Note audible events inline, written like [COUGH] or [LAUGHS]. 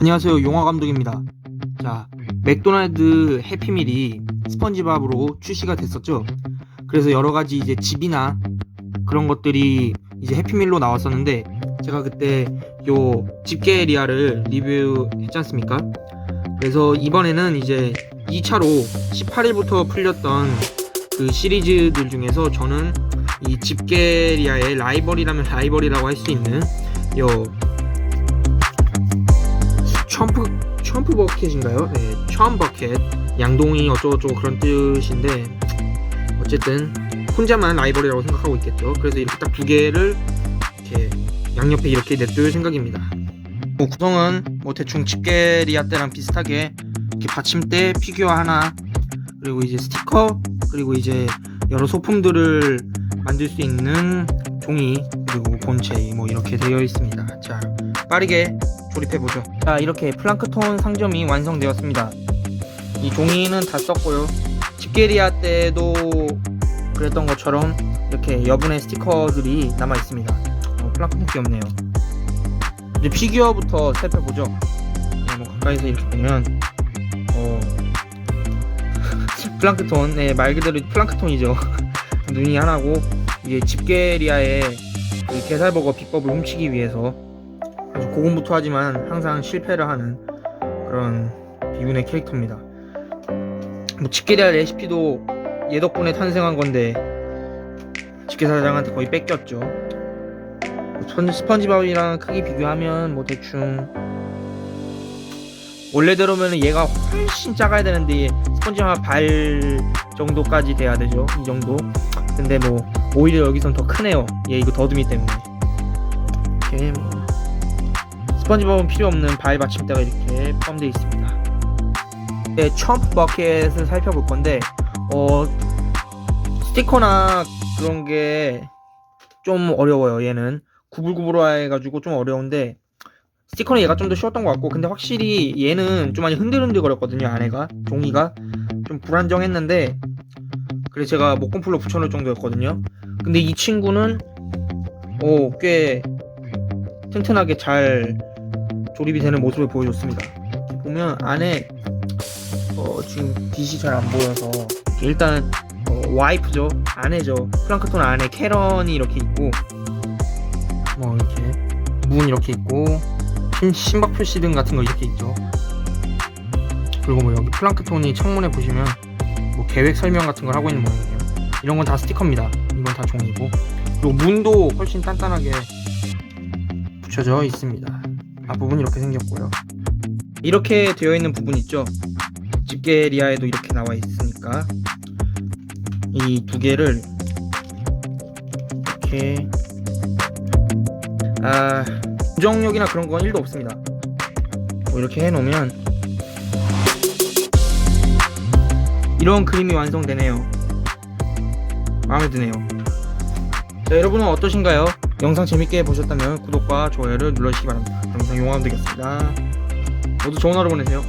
안녕하세요 용화 감독입니다. 자 맥도날드 해피밀이 스펀지밥으로 출시가 됐었죠. 그래서 여러가지 이제 집이나 그런 것들이 이제 해피밀로 나왔었는데 제가 그때 요 집게 리아를 리뷰했지 않습니까? 그래서 이번에는 이제 2차로 18일부터 풀렸던 그 시리즈들 중에서 저는 이 집게리아의 라이벌이라면 라이벌이라고 할 수 있는 요 첨프 첨프 버켓인가요? 네, 첨 버켓 양동이 어쩌고저쩌고 그런 뜻인데 어쨌든 혼자만 라이벌이라고 생각하고 있겠죠. 그래서 이렇게 딱 두 개를 이렇게 양옆에 이렇게 냅둘 생각입니다. 뭐 구성은 뭐 대충 집게리아 때랑 비슷하게 이렇게 받침대 피규어 하나 그리고 이제 스티커 그리고 이제 여러 소품들을 만들 수 있는 종이 그리고 본체 뭐 이렇게 되어 있습니다. 자 빠르게 조립해 보죠. 자 이렇게 플랑크톤 상점이 완성되었습니다. 이 종이는 다 썼고요. 집게리아 때도 그랬던 것처럼 이렇게 여분의 스티커들이 남아 있습니다. 어, 플랑크톤 귀엽네요. 이제 피규어부터 살펴보죠. 네, 뭐 가까이서 이렇게 보면 어, [LAUGHS] 플랑크톤, 네, 말 그대로 플랑크톤이죠. [LAUGHS] 눈이 하나고 이게 집게리아의 그 게살버거 비법을 훔치기 위해서 아주 고군분투하지만 항상 실패를 하는 그런 비운의 캐릭터입니다. 뭐 집게리아 레시피도 얘 덕분에 탄생한 건데 집게사장한테 거의 뺏겼죠. 스펀지, 스펀지밥이랑 크기 비교하면 뭐 대충 원래대로면 얘가 훨씬 작아야 되는데 스펀지밥 발 정도까지 돼야 되죠. 이 정도. 근데 뭐 오히려 여기선 더 크네요. 얘 이거 더듬이 때문에. 뭐 스펀지밥은 필요 없는 발 받침대가 이렇게 포함되어 있습니다. 네, 첨프 버켓을 살펴볼 건데 어 스티커나 그런 게 좀 어려워요. 얘는 구불구불해가지고 좀 어려운데 스티커는 얘가 좀 더 쉬웠던 것 같고 근데 확실히 얘는 좀 많이 흔들흔들 거렸거든요. 안에가 종이가 좀 불안정했는데 그래서 제가 목공풀로 붙여놓을 정도였거든요. 근데 이 친구는 오, 꽤 튼튼하게 잘 조립이 되는 모습을 보여줬습니다. 보면 안에 어, 지금 빛이 잘 안 보여서 일단 어, 와이프죠. 안에죠. 플랑크톤 안에 캐런이 이렇게 있고 뭐 이렇게 문 이렇게 있고 심, 심박 표시등 같은 거 이렇게 있죠. 그리고 뭐 여기 플랑크톤이 창문에 보시면 뭐 계획 설명 같은 걸 하고 있는 모양이에요. 이런 건 다 스티커입니다. 이건 다 종이고. 그리고 문도 훨씬 단단하게 붙여져 있습니다 앞부분 이렇게 생겼고요. 이렇게 되어 있는 부분 있죠? 집게리아에도 이렇게 나와 있으니까 이 두 개를 이렇게 아 고정력이나 그런 건 1도 없습니다. 뭐 이렇게 해놓으면 이런 그림이 완성되네요. 마음에 드네요. 자 여러분은 어떠신가요? 영상 재밌게 보셨다면 구독과 좋아요를 눌러주시기 바랍니다. 이상 용화감 되겠습니다. 모두 좋은 하루 보내세요